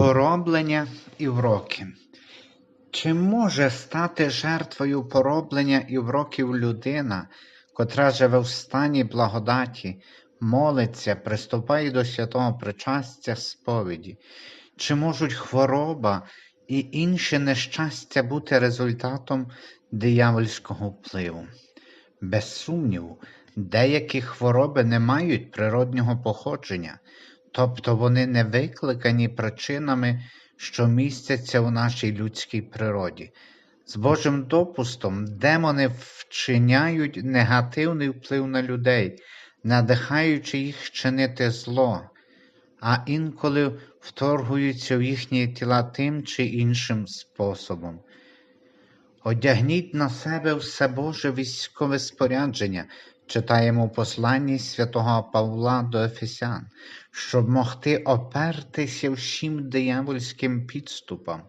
Пороблення і вроки. Чи може стати жертвою пороблення і вроків людина, котра живе в стані благодаті, молиться, приступає до святого причастя сповіді? Чи можуть хвороба і інші нещастя бути результатом диявольського впливу? Без сумніву, деякі хвороби не мають природнього походження, тобто вони не викликані причинами, що містяться у нашій людській природі. З Божим допустом демони вчиняють негативний вплив на людей, надихаючи їх чинити зло, а інколи вторгуються в їхні тіла тим чи іншим способом. Одягніть на себе все Боже військове спорядження, читаємо в посланні святого Павла до Ефесян, щоб могти опертися всім диявольським підступам.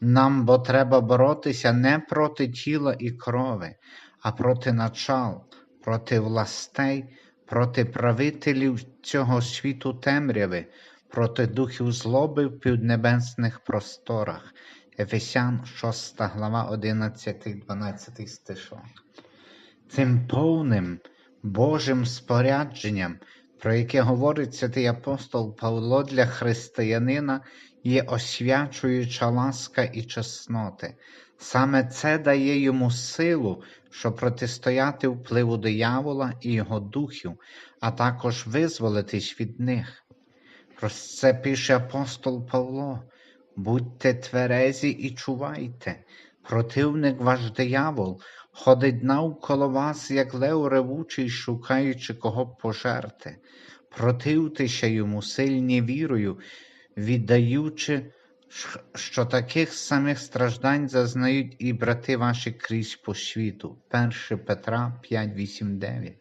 Нам бо треба боротися не проти тіла і крови, а проти начал, проти властей, проти правителів цього світу темряви, проти духів злоби в піднебесних просторах. Ефесян 6 глава 11-12 стишок. Цим повним Божим спорядженням, про яке говорить святий апостол Павло для християнина, є освячуюча ласка і чесноти. Саме це дає йому силу, щоб протистояти впливу диявола і його духів, а також визволитись від них. Про це пише апостол Павло. Будьте тверезі і чувайте, противник ваш диявол ходить навколо вас, як лев ревучий, шукаючи кого б пожерти. Противтеся йому сильні вірою, віддаючи, що таких самих страждань зазнають і брати ваші крізь по світу. 1 Петра 5,8,9.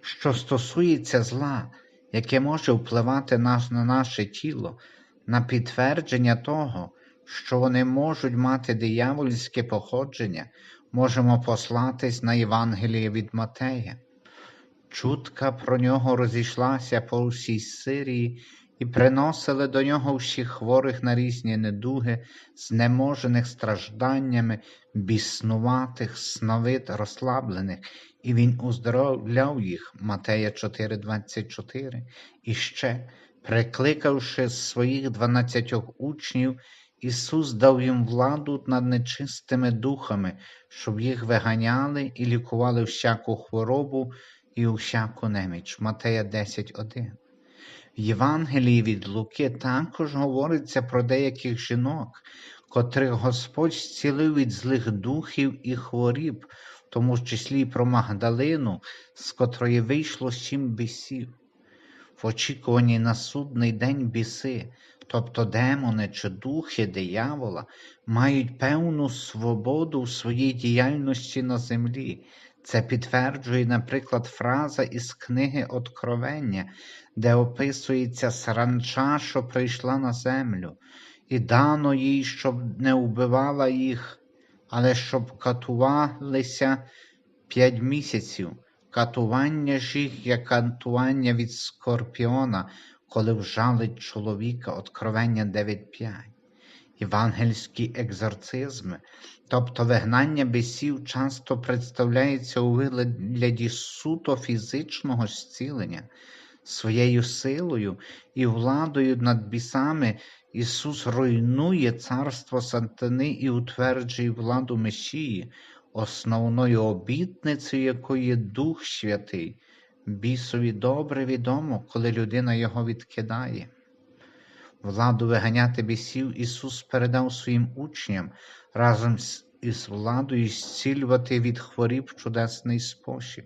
Що стосується зла, яке може впливати на наше тіло, на підтвердження того, що вони можуть мати диявольське походження, можемо послатись на Євангеліє від Матея. Чутка про нього розійшлася по всій Сирії і приносили до нього всіх хворих на різні недуги, знеможених стражданнями, біснуватих, сновид, розслаблених, і він уздоровляв їх, Матея 4,24, і ще, прикликавши своїх дванадцятьох учнів, Ісус дав їм владу над нечистими духами, щоб їх виганяли і лікували всяку хворобу і всяку неміч. Матея 10.1. В Євангелії від Луки також говориться про деяких жінок, котрих Господь зцілив від злих духів і хворіб, в тому числі про Магдалину, з котрої вийшло сім бісів. В очікуванні на судний день біси, тобто демони чи духи диявола, мають певну свободу в своїй діяльності на землі. Це підтверджує, наприклад, фраза із книги Откровення, де описується саранча, що прийшла на землю, і дано їй, щоб не вбивала їх, але щоб катувалися п'ять місяців. Катування ж їх як катування від скорпіона, коли вжалить чоловіка Откровення 9.5. Євангельські екзорцизми, тобто вигнання бісів, часто представляється у вигляді суто фізичного зцілення. Своєю силою і владою над бісами Ісус руйнує царство сатани і утверджує владу Месії, основною обітницею якої Дух Святий. Бісові добре відомо, коли людина його відкидає. Владу виганяти бісів Ісус передав своїм учням разом із владою зцілювати від хворіб чудесний спосіб.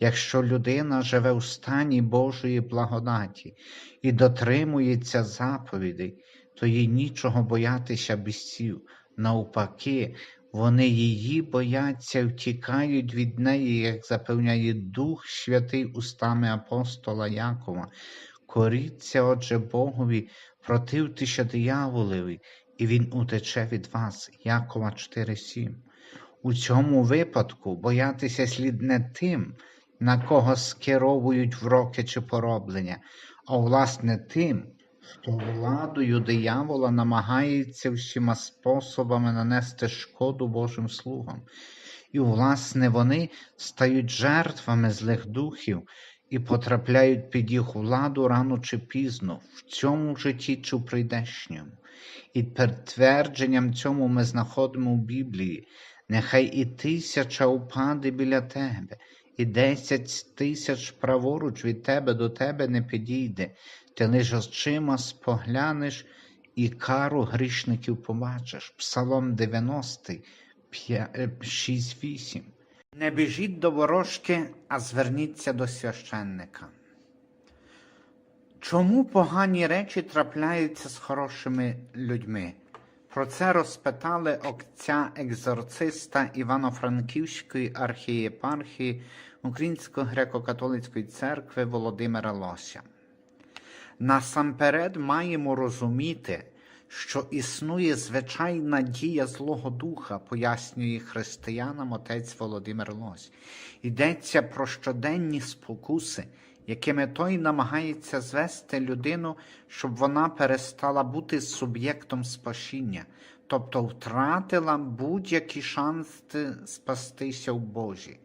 Якщо людина живе у стані Божої благодаті і дотримується заповідей, то їй нічого боятися бісів. Навпаки, вони її бояться, втікають від неї, як запевняє Дух Святий устами апостола Якова. Коріться, отже, Богові, противтеся дияволеві, і він утече від вас. Якова 4,7. У цьому випадку боятися слід не тим, на кого скеровують вроки чи пороблення, а власне тим, що владою диявола намагається всіма способами нанести шкоду Божим слугам. І, власне, вони стають жертвами злих духів і потрапляють під їх владу рано чи пізно, в цьому житті чи в прийдешньому. І підтвердженням цьому ми знаходимо в Біблії. Нехай і тисяча упаде біля тебе, і десять тисяч праворуч від тебе до тебе не підійде, ти лиш очима споглянеш і кару грішників побачиш. Псалом 90, 6-8. Не біжіть до ворожки, а зверніться до священника. Чому погані речі трапляються з хорошими людьми? Про це розпитали отця екзорциста Івано-Франківської архієпархії Української греко-католицької церкви Володимира Лося. Насамперед маємо розуміти, що існує звичайна дія Злого Духа, пояснює християнам отець Володимир Лось. Йдеться про щоденні спокуси, якими той намагається звести людину, щоб вона перестала бути суб'єктом спасіння, тобто втратила будь-які шанси спастися в Божі.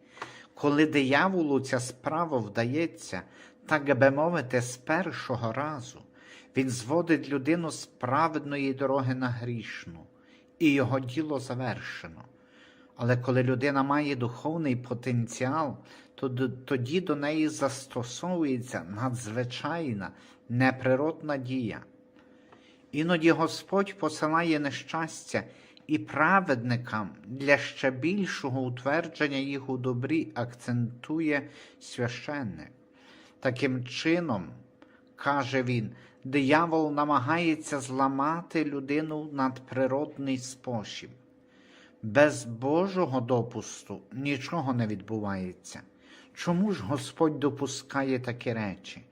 Коли дияволу ця справа вдається, так би мовити, з першого разу, він зводить людину з праведної дороги на грішну, і його діло завершено. Але коли людина має духовний потенціал, то тоді до неї застосовується надзвичайна неприродна дія. Іноді Господь посилає нещастя і праведникам для ще більшого утвердження їх у добрі акцентує священник. Таким чином, каже він, диявол намагається зламати людину в надприродний спосіб. Без Божого допусту нічого не відбувається. Чому ж Господь допускає такі речі?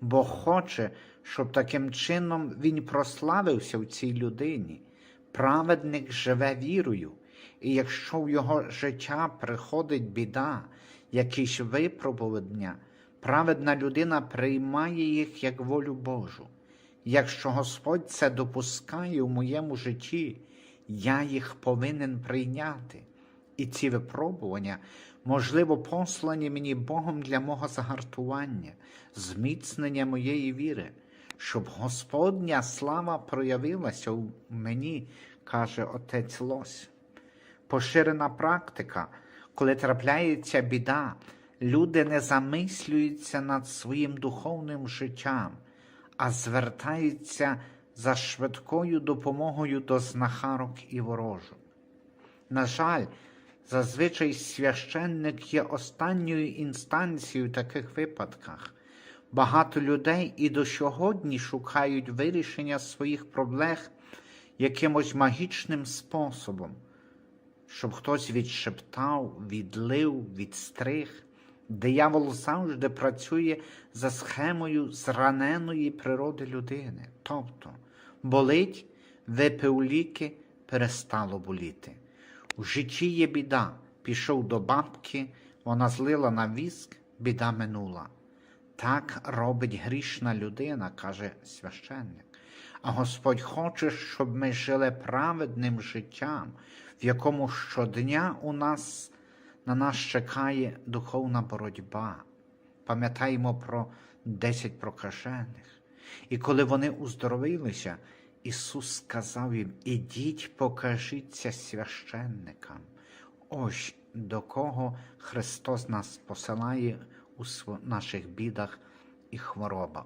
Бо хоче, щоб таким чином Він прославився в цій людині. Праведник живе вірою, і якщо в його життя приходить біда, якісь випробування, праведна людина приймає їх як волю Божу. Якщо Господь це допускає у моєму житті, я їх повинен прийняти. І ці випробування, можливо, послані мені Богом для мого загартування, зміцнення моєї віри, щоб Господня слава проявилася у мені, каже отець Лось. Поширена практика, коли трапляється біда, люди не замислюються над своїм духовним життям, а звертаються за швидкою допомогою до знахарок і ворожок. На жаль, зазвичай священник є останньою інстанцією в таких випадках. Багато людей і до сьогодні шукають вирішення своїх проблем якимось магічним способом, щоб хтось відшептав, відлив, відстриг. Диявол завжди працює за схемою зраненої природи людини. Тобто, болить, випив ліки, перестало боліти. У житті є біда. Пішов до бабки, вона злила на віск, біда минула. Так робить грішна людина, каже священник. А Господь хоче, щоб ми жили праведним життям, в якому щодня у нас на нас чекає духовна боротьба. Пам'ятаємо про десять прокажених. І коли вони уздоровилися, Ісус сказав їм: Ідіть, покажіться священникам. Ось до кого Христос нас посилає у наших бідах і хворобах.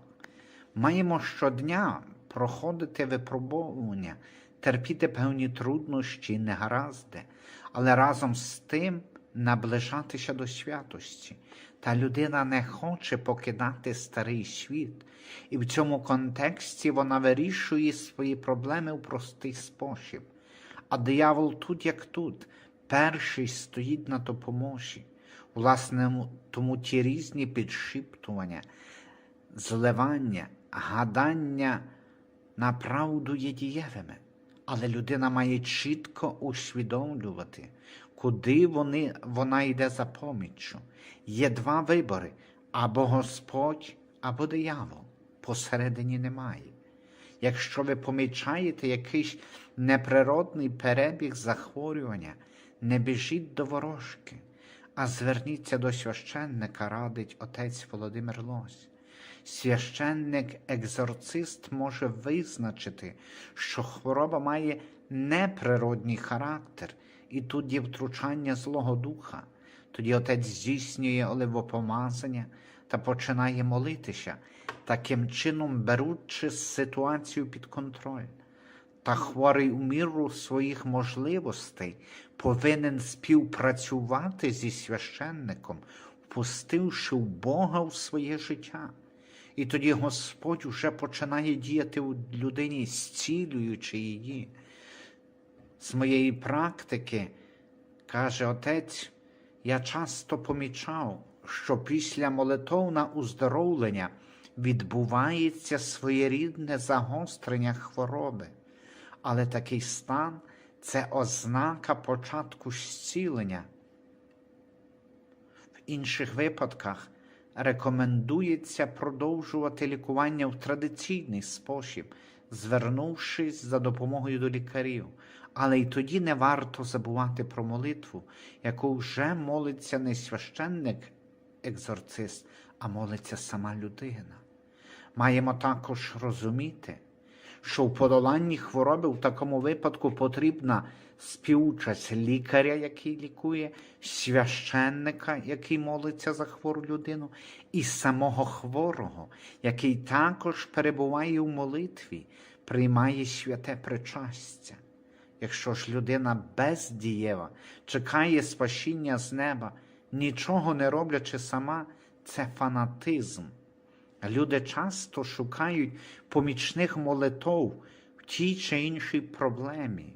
Маємо щодня проходити випробовування, терпіти певні труднощі, негаразди, але разом з тим наближатися до святості. Та людина не хоче покидати старий світ, і в цьому контексті вона вирішує свої проблеми в простий спосіб. А диявол тут, як тут, перший стоїть на допомозі. Власне, тому ті різні підшіптування, зливання, гадання на правду є дієвими. Але людина має чітко усвідомлювати, куди вони, вона йде за поміччю. Є два вибори: або Господь, або диявол. Посередині немає. Якщо ви помічаєте якийсь неприродний перебіг захворювання, не біжіть до ворожки, а зверніться до священника, радить отець Володимир Лось. Священник-екзорцист може визначити, що хвороба має неприродній характер, і тут є втручання Злого Духа. Тоді отець здійснює оливопомазання та починає молитися, таким чином беручи ситуацію під контроль. Та хворий у міру своїх можливостей повинен співпрацювати зі священником, впустивши в Бога в своє життя. І тоді Господь уже починає діяти у людині, зцілюючи її. З моєї практики, каже отець, я часто помічав, що після молитовна уздоровлення відбувається своєрідне загострення хвороби, але такий стан це ознака початку зцілення. В інших випадках рекомендується продовжувати лікування в традиційний спосіб, звернувшись за допомогою до лікарів. Але й тоді не варто забувати про молитву, яку вже молиться не священник екзорцист, а молиться сама людина. Маємо також розуміти, що в подоланні хвороби в такому випадку потрібна співучасть лікаря, який лікує, священника, який молиться за хвору людину, і самого хворого, який також перебуває в молитві, приймає святе причастя. Якщо ж людина бездієва, чекає спасіння з неба, нічого не роблячи сама, це фанатизм. Люди часто шукають помічних молитов в тій чи іншій проблемі.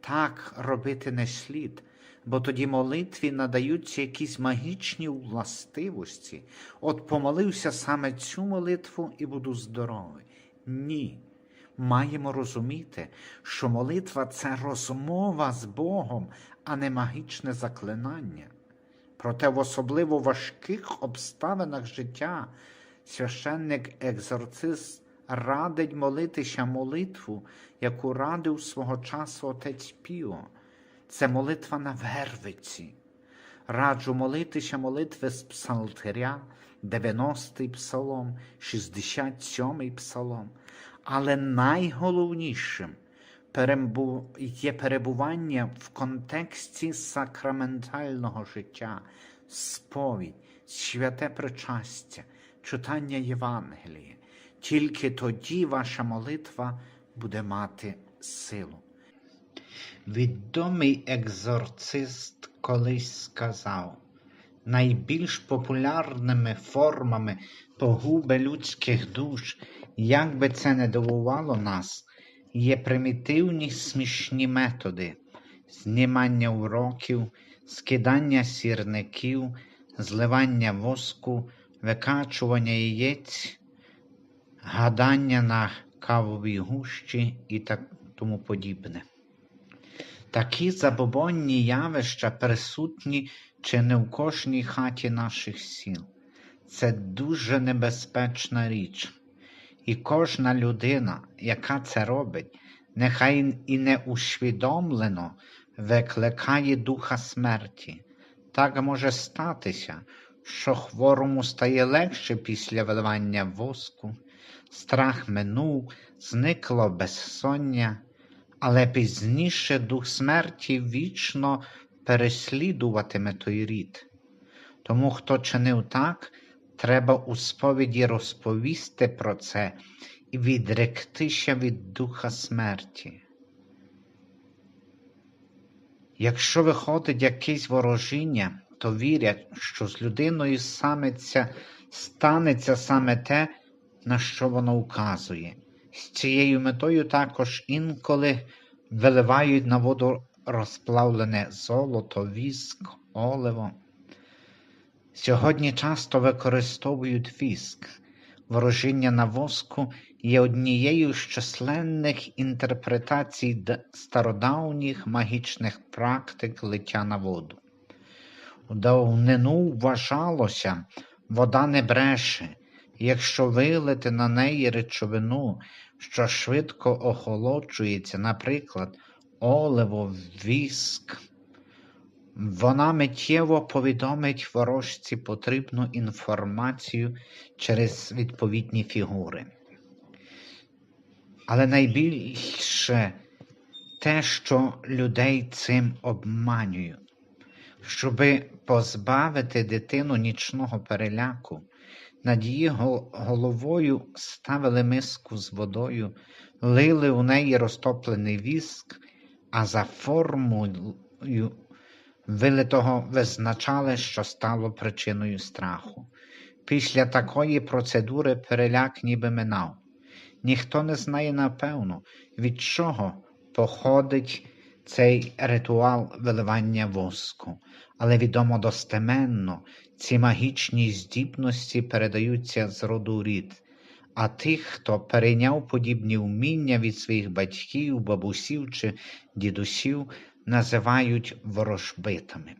Так робити не слід, бо тоді молитві надаються якісь магічні властивості. От помолився саме цю молитву і буду здоровий. Ні. Маємо розуміти, що молитва це розмова з Богом, а не магічне заклинання. Проте в особливо важких обставинах життя священник-екзорцист радить молитися молитву, яку радив свого часу отець Піо. Це молитва на вервиці. Раджу молитися молитви з Псалтиря, 90-й псалом, 67-й псалом. Але найголовнішим є перебування в контексті сакраментального життя, сповідь, святе причастя, читання Євангелія. Тільки тоді ваша молитва буде мати силу. Відомий екзорцист колись сказав, найбільш популярними формами погуби людських душ, як би це не дивувало нас, є примітивні смішні методи знімання уроків, скидання сірників, зливання воску, викачування яєць, гадання на кавовій гущі і так тому подібне. Такі забобонні явища присутні чи не в кожній хаті наших сіл. Це дуже небезпечна річ. І кожна людина, яка це робить, нехай і не усвідомлено викликає духа смерті. Так може статися, що хворому стає легше після виливання воску, страх минув, зникло безсоння, але пізніше дух смерті вічно переслідуватиме той рід. Тому, хто чинив так, треба у сповіді розповісти про це і відректися від духа смерті. Якщо виходить якесь ворожіння, то вірять, що з людиною самиця станеться саме те, на що воно указує. З цією метою також інколи виливають на воду розплавлене золото, віск, оливо. Сьогодні часто використовують віск. Ворожіння на воску є однією з численних інтерпретацій стародавніх магічних практик лиття на воду. У давнину вважалося, вода не бреше, якщо вилити на неї речовину, що швидко охолоджується, наприклад, оливо, віск, вона миттєво повідомить ворожці потрібну інформацію через відповідні фігури. Але найбільше те, що людей цим обманюють. Щоби позбавити дитину нічного переляку, над її головою ставили миску з водою, лили у неї розтоплений віск, а за формою вилитого визначали, що стало причиною страху. Після такої процедури переляк ніби минав. Ніхто не знає напевно, від чого походить цей ритуал виливання воску, але відомо достеменно, ці магічні здібності передаються з роду рід, а тих, хто перейняв подібні вміння від своїх батьків, бабусів чи дідусів, називають ворожбитами.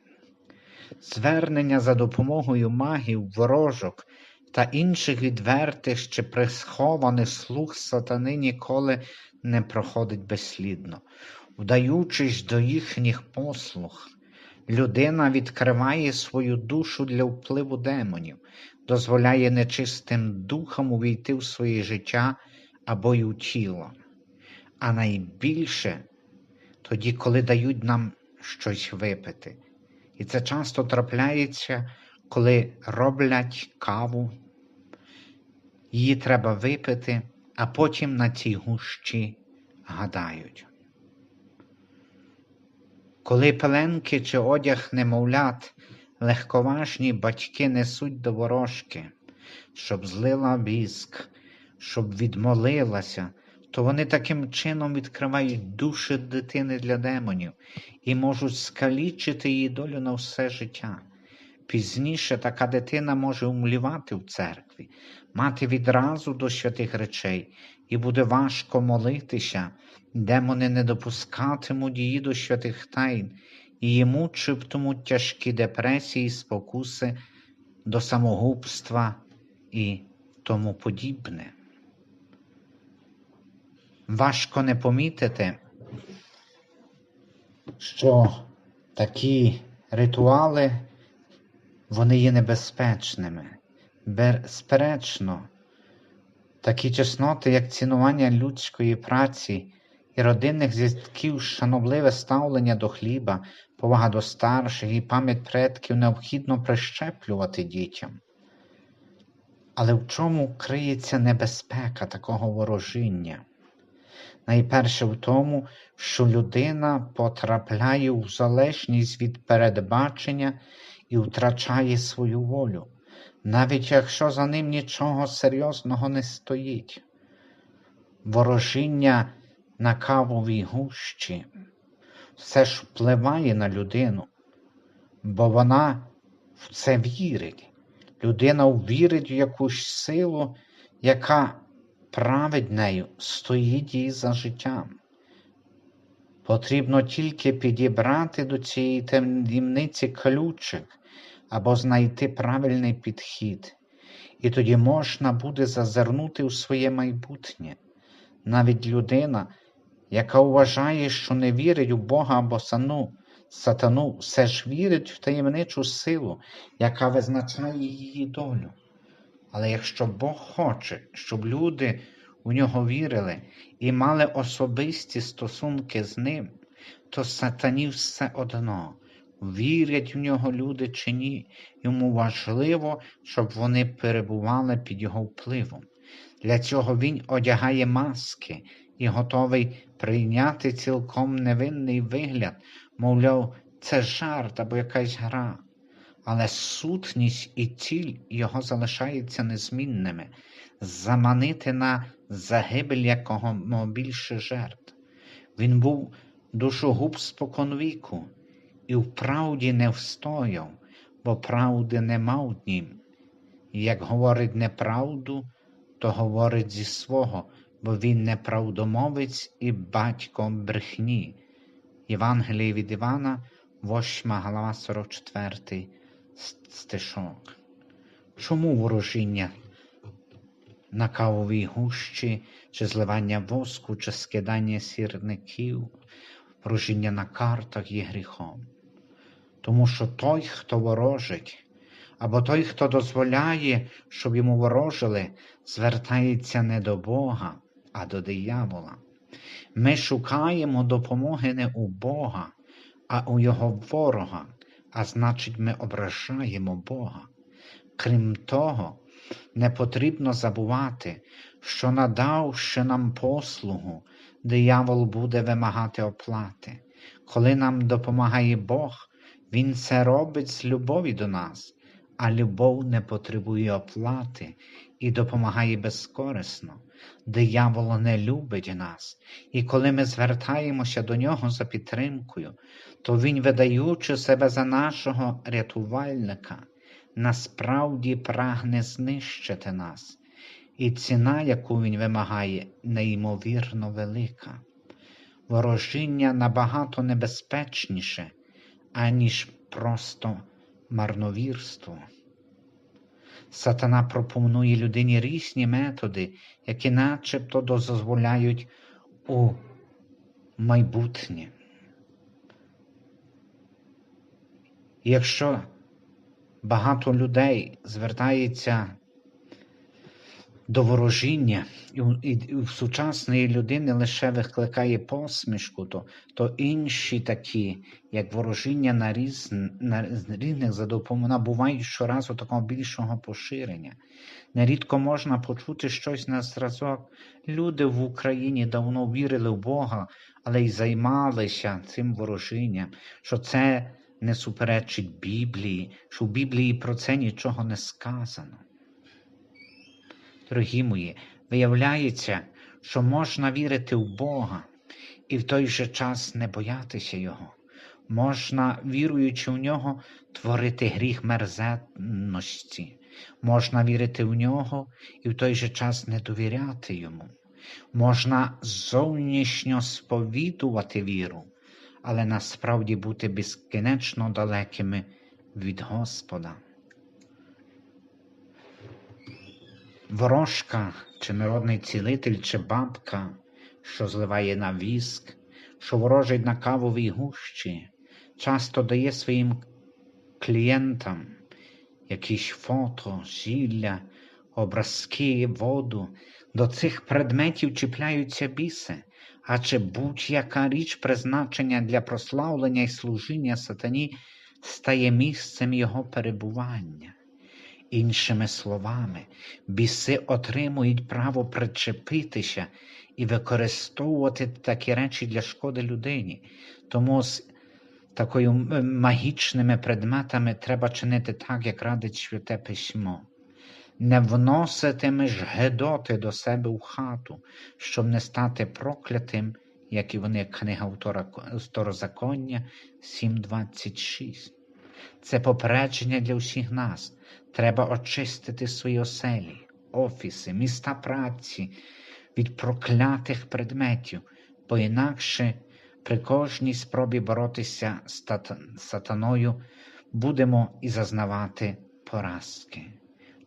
Звернення за допомогою магів, ворожок та інших відвертих чи прихованих слуг сатани ніколи не проходить безслідно. Вдаючись до їхніх послуг, людина відкриває свою душу для впливу демонів, дозволяє нечистим духам увійти в своє життя або й у тіло. А найбільше тоді, коли дають нам щось випити. І це часто трапляється, коли роблять каву, її треба випити, а потім на цій гущі гадають. Коли пеленки чи одяг немовлят, легковажні батьки несуть до ворожки, щоб злила віск, щоб відмолилася, то вони таким чином відкривають душі дитини для демонів і можуть скалічити її долю на все життя. Пізніше така дитина може умлівати в церкві, мати відразу до святих речей, і буде важко молитися, демони не допускатимуть її до святих тайн, і її мучитимуть тяжкі депресії, спокуси до самогубства і тому подібне. Важко не помітити, що такі ритуали вони є небезпечними. Безперечно, такі чесноти, як цінування людської праці і родинних зв'язків, шанобливе ставлення до хліба, повага до старших і пам'ять предків необхідно прищеплювати дітям. Але в чому криється небезпека такого ворожіння? Найперше в тому, що людина потрапляє в залежність від передбачення і втрачає свою волю, навіть якщо за ним нічого серйозного не стоїть. Ворожіння на кавовій гущі все ж впливає на людину, бо вона в це вірить. Людина вірить в якусь силу, яка править нею, стоїть їй за життям. Потрібно тільки підібрати до цієї таємниці ключик або знайти правильний підхід, і тоді можна буде зазирнути у своє майбутнє. Навіть людина, яка вважає, що не вірить у Бога або сану, сатану, все ж вірить в таємничу силу, яка визначає її долю. Але якщо Бог хоче, щоб люди у нього вірили і мали особисті стосунки з ним, то сатані все одно, вірять в нього люди чи ні, йому важливо, щоб вони перебували під його впливом. Для цього він одягає маски і готовий прийняти цілком невинний вигляд, мовляв, це жарт або якась гра. Але сутність і ціль його залишаються незмінними заманити на загибель якого більше жертв. Він був душогуб споконвіку і вправді не встояв, бо правди нема в нім. Як говорить неправду, то говорить зі свого, бо він неправдомовець і батько брехні. Євангеліє від Івана, 8 глава 44 стишок. Чому ворожіння на кавовій гущі, чи зливання воску, чи скидання сірників, ворожіння на картах є гріхом. Тому що той, хто ворожить, або той, хто дозволяє, щоб йому ворожили, звертається не до Бога, а до диявола. Ми шукаємо допомоги не у Бога, а у Його ворога, а значить, ми ображаємо Бога. Крім того, не потрібно забувати, що надавши нам послугу, диявол буде вимагати оплати. Коли нам допомагає Бог, Він це робить з любові до нас, а любов не потребує оплати і допомагає безкорисно. Диявол не любить нас, і коли ми звертаємося до нього за підтримкою, то він, видаючи себе за нашого рятувальника, насправді прагне знищити нас, і ціна, яку він вимагає, неймовірно велика. Ворожіння набагато небезпечніше, аніж просто марновірство. Сатана пропонує людині різні методи, які начебто дозволяють у майбутнє. Якщо багато людей звертається до ворожіння, і, в сучасної людини лише викликає посмішку, то, то інші такі, як ворожіння на, різ, на різних за допомогою, набувають щоразу такого більшого поширення. Нерідко можна почути щось на зразок. Люди в Україні давно вірили в Бога, але й займалися цим ворожінням, що це не суперечить Біблії, що в Біблії про це нічого не сказано. Дорогі мої, виявляється, що можна вірити в Бога і в той же час не боятися Його. Можна, віруючи в нього, творити гріх мерзенності, можна вірити в нього і в той же час не довіряти йому. Можна зовнішньо сповідувати віру, але насправді бути безкінечно далекими від Господа. Ворожка, чи народний цілитель, чи бабка, що зливає на віск, що ворожить на кавовій гущі, часто дає своїм клієнтам якісь фото, зілля, образки, воду. До цих предметів чіпляються біси, адже будь-яка річ призначення для прославлення і служіння сатані стає місцем його перебування. Іншими словами, біси отримують право причепитися і використовувати такі речі для шкоди людині. Тому з такою магічними предметами треба чинити так, як радить святе письмо. Не вноситимеш гедоти до себе в хату, щоб не стати проклятим, як і вони книга Второзаконня 7.26. Це попередження для всіх нас. Треба очистити свої оселі, офіси, міста праці від проклятих предметів, бо інакше при кожній спробі боротися з сатаною будемо і зазнавати поразки.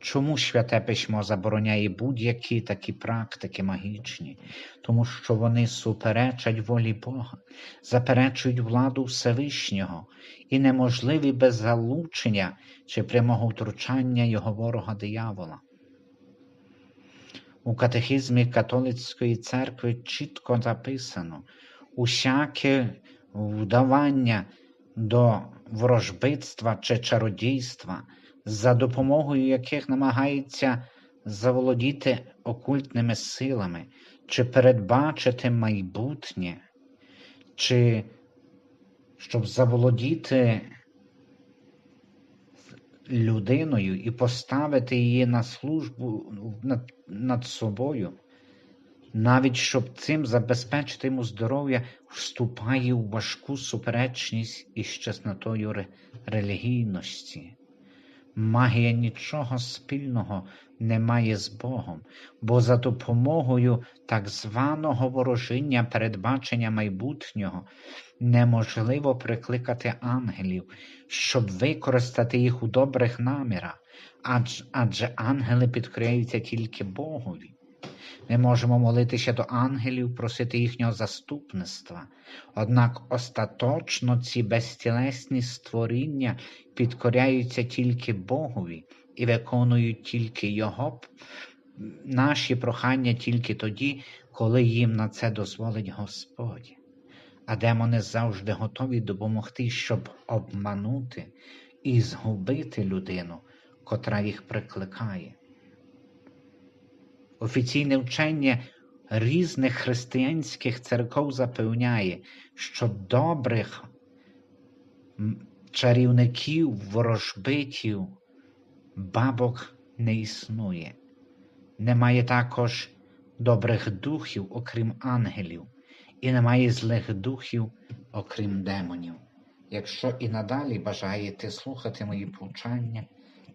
Чому святе письмо забороняє будь-які такі практики магічні? Тому що вони суперечать волі Бога, заперечують владу Всевишнього і неможливі без залучення чи прямого втручання його ворога диявола. У катехізмі католицької церкви чітко записано усяке вдавання до ворожбитства чи чародійства за допомогою яких намагається заволодіти окультними силами, чи передбачити майбутнє, чи щоб заволодіти людиною і поставити її на службу над, над собою, навіть щоб цим забезпечити йому здоров'я, вступає у важку суперечність із чеснотою релігійності. Магія нічого спільного не має з Богом, бо за допомогою так званого ворожіння передбачення майбутнього неможливо прикликати ангелів, щоб використати їх у добрих намірах, адже, адже ангели підкоряються тільки Богові. Ми можемо молитися до ангелів, просити їхнього заступництва. Однак остаточно ці безтілесні створіння підкоряються тільки Богові і виконують тільки Його наші прохання тільки тоді, коли їм на це дозволить Господь. А демони завжди готові допомогти, щоб обманути і згубити людину, котра їх прикликає. Офіційне вчення різних християнських церков запевняє, що добрих чарівників, ворожбитів, бабок не існує. Немає також добрих духів, окрім ангелів, і немає злих духів, окрім демонів. Якщо і надалі бажаєте слухати мої повчання,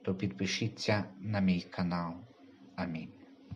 то підпишіться на мій канал. Амінь.